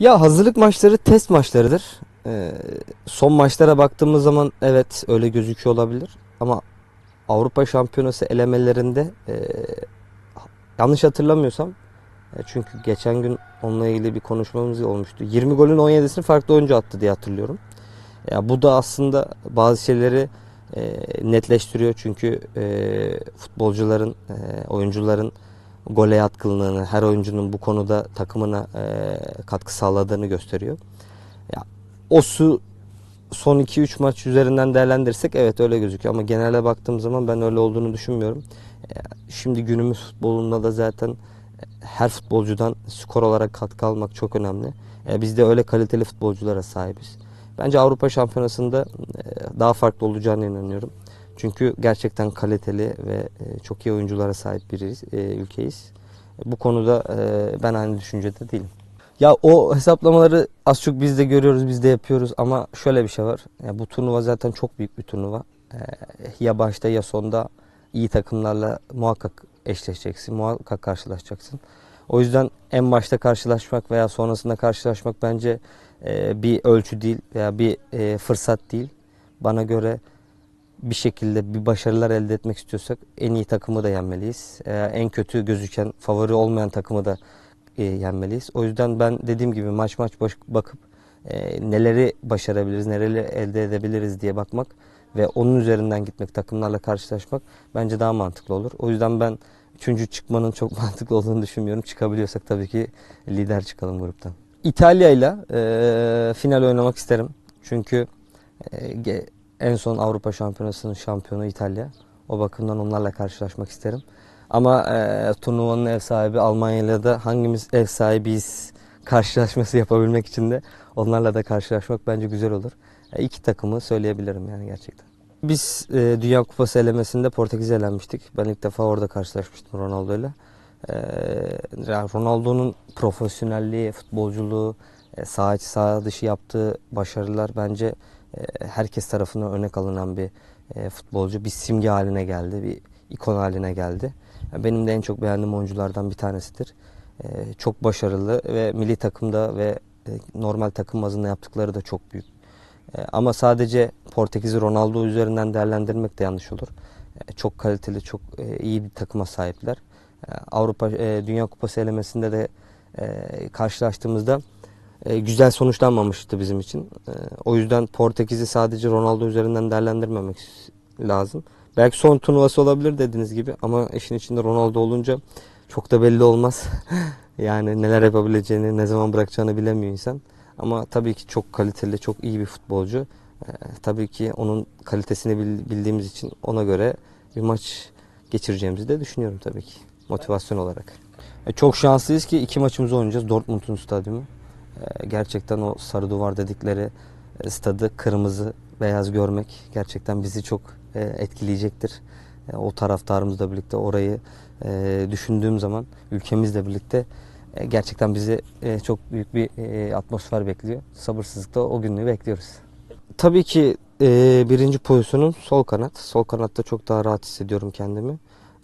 Ya hazırlık maçları test maçlarıdır. Ee, son maçlara baktığımız zaman evet öyle gözüküyor olabilir. Ama Avrupa Şampiyonası elemelerinde e, yanlış hatırlamıyorsam e, çünkü geçen gün onunla ilgili bir konuşmamız olmuştu. 20 golün 17'sini farklı oyuncu attı diye hatırlıyorum. Ya bu da aslında bazı şeyleri e, netleştiriyor çünkü e, futbolcuların, e, oyuncuların gole yatkınlığını, her oyuncunun bu konuda takımına e, katkı sağladığını gösteriyor. Ya o su son 2-3 maç üzerinden değerlendirirsek evet öyle gözüküyor ama genelde baktığım zaman ben öyle olduğunu düşünmüyorum. E, Şimdi günümüz futbolunda da zaten her futbolcudan skor olarak katkı almak çok önemli. E, Biz de öyle kaliteli futbolculara sahibiz. Bence Avrupa Şampiyonası'nda e, daha farklı olacağına inanıyorum. Çünkü gerçekten kaliteli ve e, çok iyi oyunculara sahip bir ülkeyiz. Bu konuda e, ben aynı düşüncede değilim. Ya o hesaplamaları az çok biz de görüyoruz, biz de yapıyoruz ama şöyle bir şey var. Ya bu turnuva zaten çok büyük bir turnuva. E, Ya başta ya sonda iyi takımlarla muhakkak eşleşeceksin, muhakkak karşılaşacaksın. O yüzden en başta karşılaşmak veya sonrasında karşılaşmak bence e, bir ölçü değil veya bir e, fırsat değil. Bana göre bir şekilde bir başarılar elde etmek istiyorsak en iyi takımı da yenmeliyiz. E, en kötü gözüken, favori olmayan takımı da e, yenmeliyiz. O yüzden ben dediğim gibi maç maç baş- bakıp e, neleri başarabiliriz, neleri elde edebiliriz diye bakmak ve onun üzerinden gitmek, takımlarla karşılaşmak bence daha mantıklı olur. O yüzden ben üçüncü çıkmanın çok mantıklı olduğunu düşünmüyorum. Çıkabiliyorsak tabii ki lider çıkalım gruptan. İtalya ile e, final oynamak isterim. Çünkü e, en son Avrupa Şampiyonası'nın şampiyonu İtalya. O bakımdan onlarla karşılaşmak isterim. Ama e, turnuvanın ev sahibi Almanya ile de hangimiz ev sahibiyiz karşılaşması yapabilmek için de onlarla da karşılaşmak bence güzel olur. E, iki takımı söyleyebilirim yani gerçekten. Biz e, Dünya Kupası elemesinde Portekiz'e elenmiştik. Ben ilk defa orada karşılaşmıştım Ronaldo ile. E, yani Ronaldo'nun profesyonelliği, futbolculuğu, e, saha içi saha dışı yaptığı başarılar bence herkes tarafından örnek alınan bir e, futbolcu. Bir simge haline geldi, bir ikon haline geldi. Benim de en çok beğendiğim oyunculardan bir tanesidir. E, çok başarılı ve milli takımda ve e, normal takım bazında yaptıkları da çok büyük. E, ama sadece Portekiz'i Ronaldo üzerinden değerlendirmek de yanlış olur. Çok kaliteli, çok e, iyi bir takıma sahipler. Avrupa Dünya Kupası elemesinde de karşılaştığımızda e, güzel sonuçlanmamıştı bizim için. E, o yüzden Portekiz'i sadece Ronaldo üzerinden değerlendirmemek lazım. Belki son turnuvası olabilir dediğiniz gibi ama işin içinde Ronaldo olunca çok da belli olmaz. yani neler yapabileceğini, ne zaman bırakacağını bilemiyor insan. Ama tabii ki çok kaliteli, çok iyi bir futbolcu. Ee, tabii ki onun kalitesini bil- bildiğimiz için ona göre bir maç geçireceğimizi de düşünüyorum tabii ki motivasyon olarak. E, çok şanslıyız ki iki maçımızı oynayacağız Dortmund'un stadyumu. E, gerçekten o sarı duvar dedikleri e, stadı kırmızı beyaz görmek gerçekten bizi çok e, etkileyecektir. E, o taraftarımızla birlikte orayı düşündüğüm zaman ülkemizle birlikte gerçekten bizi çok büyük bir atmosfer bekliyor. Sabırsızlıkla o günü bekliyoruz. Tabii ki birinci pozisyonum sol kanat. Sol kanatta çok daha rahat hissediyorum kendimi.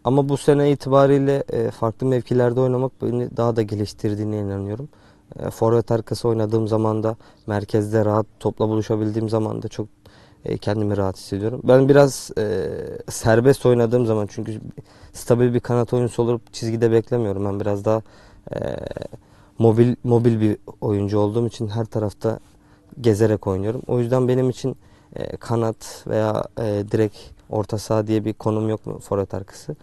Ama bu sene itibariyle farklı mevkilerde oynamak beni daha da geliştirdiğine inanıyorum. E, forvet arkası oynadığım zaman da merkezde rahat topla buluşabildiğim zaman da çok e, kendimi rahat hissediyorum. Ben biraz e, serbest oynadığım zaman çünkü stabil bir kanat oyuncusu olup çizgide beklemiyorum. Ben biraz daha e, mobil mobil bir oyuncu olduğum için her tarafta gezerek oynuyorum. O yüzden benim için e, kanat veya e, direkt orta saha diye bir konum yok mu forvet arkası.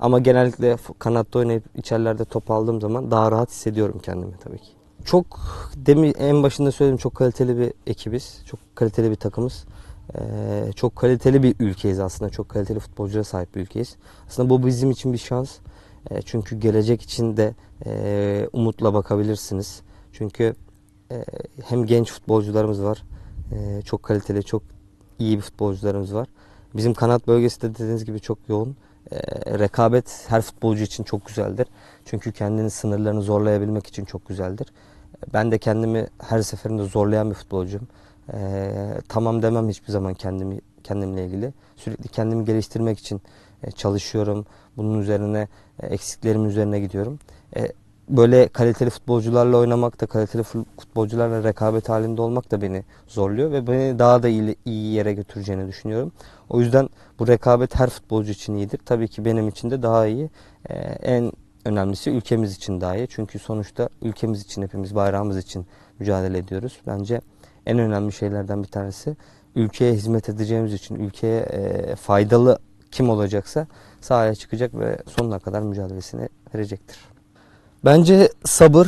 Ama genellikle kanatta oynayıp içerilerde top aldığım zaman daha rahat hissediyorum kendimi tabii ki. Çok demi en başında söyledim çok kaliteli bir ekibiz. Çok kaliteli bir takımız. Ee, çok kaliteli bir ülkeyiz aslında. Çok kaliteli futbolculara sahip bir ülkeyiz. Aslında bu bizim için bir şans. Ee, çünkü gelecek için de e, umutla bakabilirsiniz. Çünkü e, hem genç futbolcularımız var. e, çok kaliteli, çok iyi bir futbolcularımız var. Bizim kanat bölgesi de dediğiniz gibi çok yoğun. E, rekabet her futbolcu için çok güzeldir. Çünkü kendinin sınırlarını zorlayabilmek için çok güzeldir. Ben de kendimi her seferinde zorlayan bir futbolcuyum. E, tamam demem hiçbir zaman kendimi kendimle ilgili. Sürekli kendimi geliştirmek için e, çalışıyorum. Bunun üzerine e, eksiklerim üzerine gidiyorum. E, böyle kaliteli futbolcularla oynamak da kaliteli fu- futbolcularla rekabet halinde olmak da beni zorluyor ve beni daha da iyi, iyi yere götüreceğini düşünüyorum. O yüzden bu rekabet her futbolcu için iyidir. Tabii ki benim için de daha iyi. Ee, en önemlisi ülkemiz için daha iyi. Çünkü sonuçta ülkemiz için hepimiz bayrağımız için mücadele ediyoruz. Bence en önemli şeylerden bir tanesi ülkeye hizmet edeceğimiz için ülkeye e, faydalı kim olacaksa sahaya çıkacak ve sonuna kadar mücadelesini verecektir. Bence sabır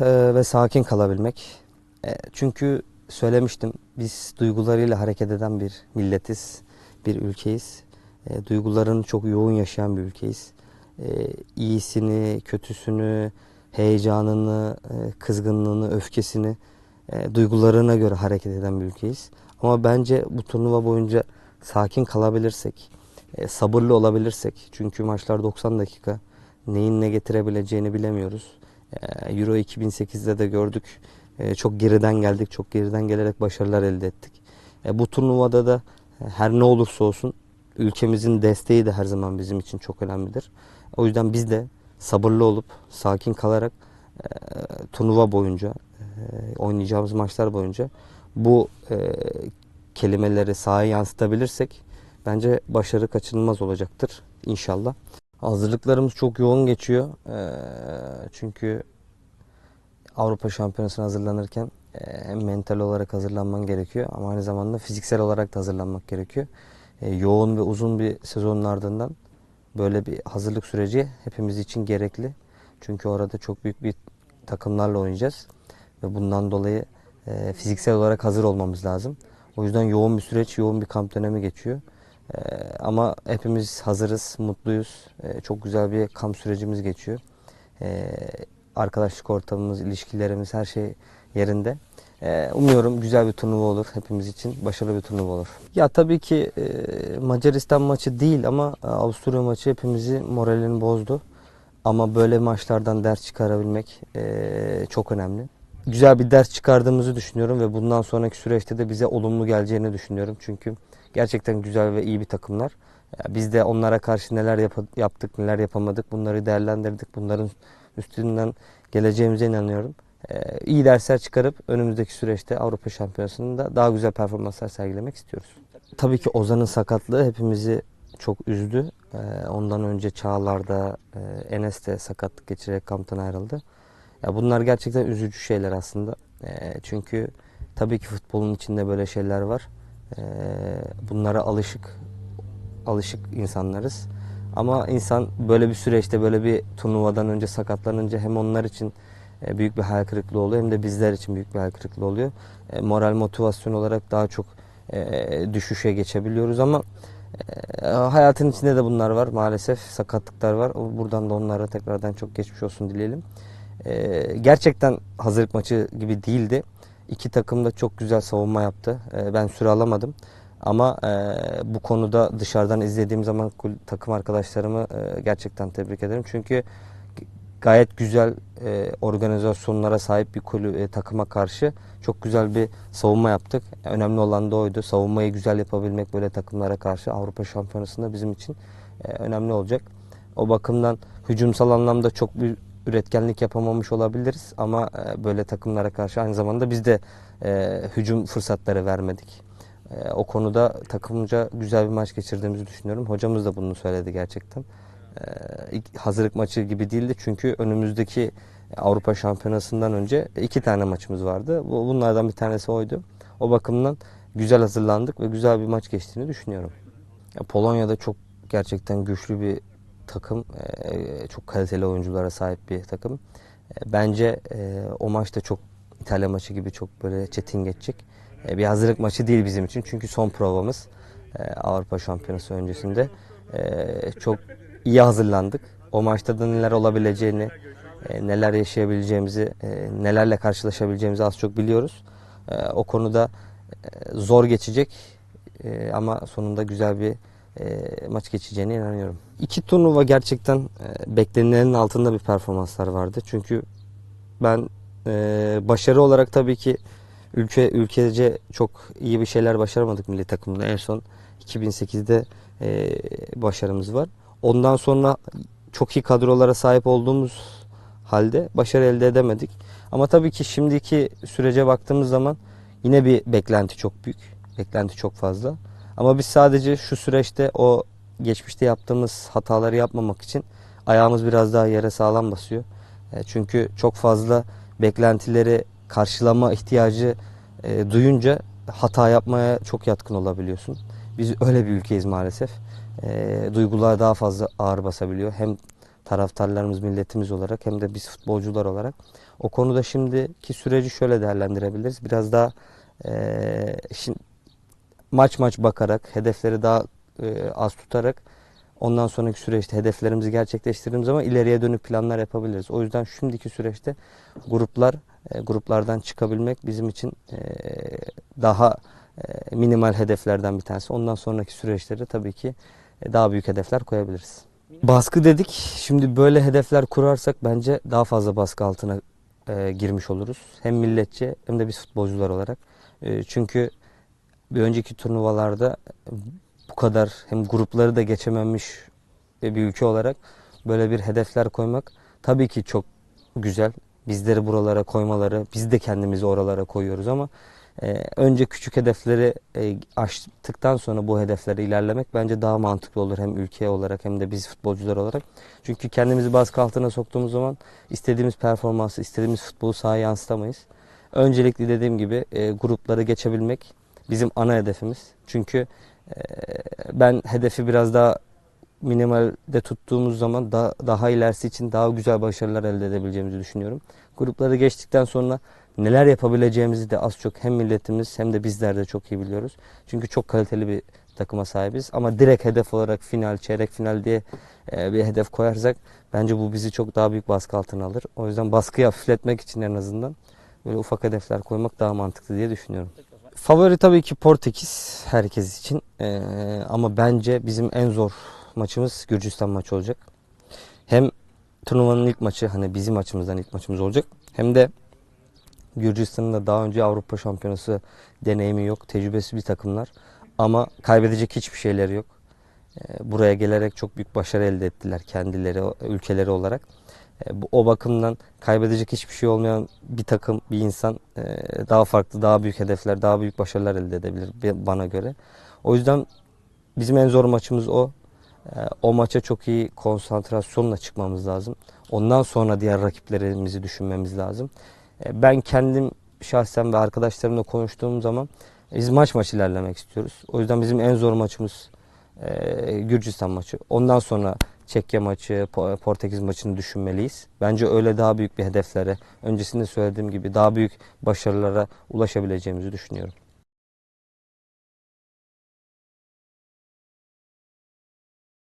e, ve sakin kalabilmek. E, çünkü söylemiştim biz duygularıyla hareket eden bir milletiz, bir ülkeyiz. E, duygularını çok yoğun yaşayan bir ülkeyiz. E, iyisini, kötüsünü, heyecanını, e, kızgınlığını, öfkesini e, duygularına göre hareket eden bir ülkeyiz. Ama bence bu turnuva boyunca sakin kalabilirsek, e, sabırlı olabilirsek çünkü maçlar 90 dakika neyin ne getirebileceğini bilemiyoruz. Euro 2008'de de gördük. Çok geriden geldik, çok geriden gelerek başarılar elde ettik. Bu turnuvada da her ne olursa olsun ülkemizin desteği de her zaman bizim için çok önemlidir. O yüzden biz de sabırlı olup sakin kalarak e, turnuva boyunca e, oynayacağımız maçlar boyunca bu e, kelimeleri sahaya yansıtabilirsek bence başarı kaçınılmaz olacaktır inşallah. Hazırlıklarımız çok yoğun geçiyor. E, çünkü Avrupa Şampiyonası'na hazırlanırken hem mental olarak hazırlanman gerekiyor ama aynı zamanda fiziksel olarak da hazırlanmak gerekiyor. E, yoğun ve uzun bir sezonun ardından böyle bir hazırlık süreci hepimiz için gerekli. Çünkü orada çok büyük bir takımlarla oynayacağız ve bundan dolayı e, fiziksel olarak hazır olmamız lazım. O yüzden yoğun bir süreç, yoğun bir kamp dönemi geçiyor. E, ama hepimiz hazırız, mutluyuz. Çok güzel bir kamp sürecimiz geçiyor. Arkadaşlık ortamımız, ilişkilerimiz her şey yerinde. E, umuyorum güzel bir turnuva olur hepimiz için. Başarılı bir turnuva olur. Ya tabii ki e, Macaristan maçı değil ama e, Avusturya maçı hepimizi moralini bozdu. Ama böyle maçlardan ders çıkarabilmek e, çok önemli. Güzel bir ders çıkardığımızı düşünüyorum ve bundan sonraki süreçte de bize olumlu geleceğini düşünüyorum. Çünkü gerçekten güzel ve iyi bir takımlar. Biz de onlara karşı neler yap- yaptık, neler yapamadık bunları değerlendirdik. Bunların üstünden geleceğimize inanıyorum. Ee, iyi dersler çıkarıp önümüzdeki süreçte Avrupa Şampiyonası'nda daha güzel performanslar sergilemek istiyoruz. Tabii ki Ozan'ın sakatlığı hepimizi çok üzdü. Ee, ondan önce Çağlar'da, e, Enes de sakatlık geçirerek kamptan ayrıldı. Ya bunlar gerçekten üzücü şeyler aslında. Ee, çünkü tabii ki futbolun içinde böyle şeyler var. Bunlara alışık alışık insanlarız. Ama insan böyle bir süreçte böyle bir turnuvadan önce sakatlanınca hem onlar için büyük bir hayal kırıklığı oluyor hem de bizler için büyük bir hayal kırıklığı oluyor. E, Moral motivasyon olarak daha çok e, düşüşe geçebiliyoruz ama e, hayatın içinde de bunlar var maalesef sakatlıklar var. Buradan da onlara tekrardan çok geçmiş olsun dileyelim. E, Gerçekten hazırlık maçı gibi değildi. İki takım da çok güzel savunma yaptı. E, Ben süre alamadım. Ama e, bu konuda dışarıdan izlediğim zaman takım arkadaşlarımı e, gerçekten tebrik ederim. Çünkü gayet güzel e, organizasyonlara sahip bir kulü, e, takıma karşı çok güzel bir savunma yaptık. Önemli olan da oydu. Savunmayı güzel yapabilmek böyle takımlara karşı Avrupa Şampiyonası'nda bizim için e, önemli olacak. O bakımdan hücumsal anlamda çok bir üretkenlik yapamamış olabiliriz ama e, böyle takımlara karşı aynı zamanda biz de e, hücum fırsatları vermedik. E, o konuda takımca güzel bir maç geçirdiğimizi düşünüyorum. Hocamız da bunu söyledi gerçekten. E, ilk hazırlık maçı gibi değildi çünkü önümüzdeki Avrupa Şampiyonası'ndan önce iki tane maçımız vardı. Bu- Bunlardan bir tanesi oydu. O bakımdan güzel hazırlandık ve güzel bir maç geçtiğini düşünüyorum. Ya Polonya'da çok gerçekten güçlü bir takım, e, çok kaliteli oyunculara sahip bir takım. E, Bence o maç da çok İtalya maçı gibi çok böyle çetin geçecek. Bir hazırlık maçı değil bizim için çünkü son provamız Avrupa Şampiyonası öncesinde. Çok iyi hazırlandık. O maçta da neler olabileceğini, e, neler yaşayabileceğimizi, e, nelerle karşılaşabileceğimizi az çok biliyoruz. E, O konuda zor geçecek ama sonunda güzel bir maç geçeceğine inanıyorum. İki turnuva gerçekten e, altında bir performanslar vardı. Çünkü ben başarı olarak tabii ki ülke ülkece çok iyi bir şeyler başaramadık milli takımda. En son 2008'de e, başarımız var. Ondan sonra çok iyi kadrolara sahip olduğumuz halde başarı elde edemedik. Ama tabii ki şimdiki sürece baktığımız zaman yine bir beklenti çok büyük. Beklenti çok fazla. Ama biz sadece şu süreçte o geçmişte yaptığımız hataları yapmamak için ayağımız biraz daha yere sağlam basıyor. E, Çünkü çok fazla beklentileri karşılama ihtiyacı e, duyunca hata yapmaya çok yatkın olabiliyorsun. Biz öyle bir ülkeyiz maalesef. E, duygular daha fazla ağır basabiliyor. Hem taraftarlarımız, milletimiz olarak hem de biz futbolcular olarak. O konuda şimdiki süreci şöyle değerlendirebiliriz. Biraz daha e, şimdi maç maç bakarak, hedefleri daha e, az tutarak ondan sonraki süreçte hedeflerimizi gerçekleştirdiğimiz zaman ileriye dönük planlar yapabiliriz. O yüzden şimdiki süreçte gruplar, e, gruplardan çıkabilmek bizim için e, daha e, minimal hedeflerden bir tanesi. Ondan sonraki süreçlerde tabii ki daha büyük hedefler koyabiliriz. Baskı dedik. Şimdi böyle hedefler kurarsak bence daha fazla baskı altına e, girmiş oluruz. Hem milletçe hem de biz futbolcular olarak. E, çünkü bir önceki turnuvalarda bu kadar hem grupları da geçememiş bir ülke olarak böyle bir hedefler koymak tabii ki çok güzel. Bizleri buralara koymaları, biz de kendimizi oralara koyuyoruz ama e, önce küçük hedefleri e, aştıktan sonra bu hedeflere ilerlemek bence daha mantıklı olur hem ülke olarak hem de biz futbolcular olarak. Çünkü kendimizi baskı altına soktuğumuz zaman istediğimiz performansı, istediğimiz futbolu sahaya yansıtamayız. Öncelikli dediğim gibi e, grupları geçebilmek bizim ana hedefimiz. Çünkü e, ben hedefi biraz daha minimalde tuttuğumuz zaman daha, daha ilerisi için daha güzel başarılar elde edebileceğimizi düşünüyorum. Grupları geçtikten sonra neler yapabileceğimizi de az çok hem milletimiz hem de bizler de çok iyi biliyoruz. Çünkü çok kaliteli bir takıma sahibiz. Ama direkt hedef olarak final, çeyrek final diye e, bir hedef koyarsak bence bu bizi çok daha büyük baskı altına alır. O yüzden baskıyı hafifletmek için en azından böyle ufak hedefler koymak daha mantıklı diye düşünüyorum. Favori tabii ki Portekiz herkes için. Ee, ama bence bizim en zor maçımız Gürcistan maçı olacak. Hem turnuvanın ilk maçı hani bizim açımızdan ilk maçımız olacak. Hem de Gürcistan'ın da daha önce Avrupa Şampiyonası deneyimi yok. Tecrübesi bir takımlar. Ama kaybedecek hiçbir şeyleri yok. Ee, buraya gelerek çok büyük başarı elde ettiler kendileri, ülkeleri olarak. E, bu- O bakımdan kaybedecek hiçbir şey olmayan bir takım, bir insan e, daha farklı, daha büyük hedefler, daha büyük başarılar elde edebilir bi- bana göre. O yüzden bizim en zor maçımız o. E, O maça çok iyi konsantrasyonla çıkmamız lazım. Ondan sonra diğer rakiplerimizi düşünmemiz lazım. E, Ben kendim şahsen ve arkadaşlarımla konuştuğum zaman biz maç maç ilerlemek istiyoruz. O yüzden bizim en zor maçımız e, Gürcistan maçı. Ondan sonra Çekya maçı, Po- Portekiz maçını düşünmeliyiz. Bence öyle daha büyük bir hedeflere, öncesinde söylediğim gibi daha büyük başarılara ulaşabileceğimizi düşünüyorum.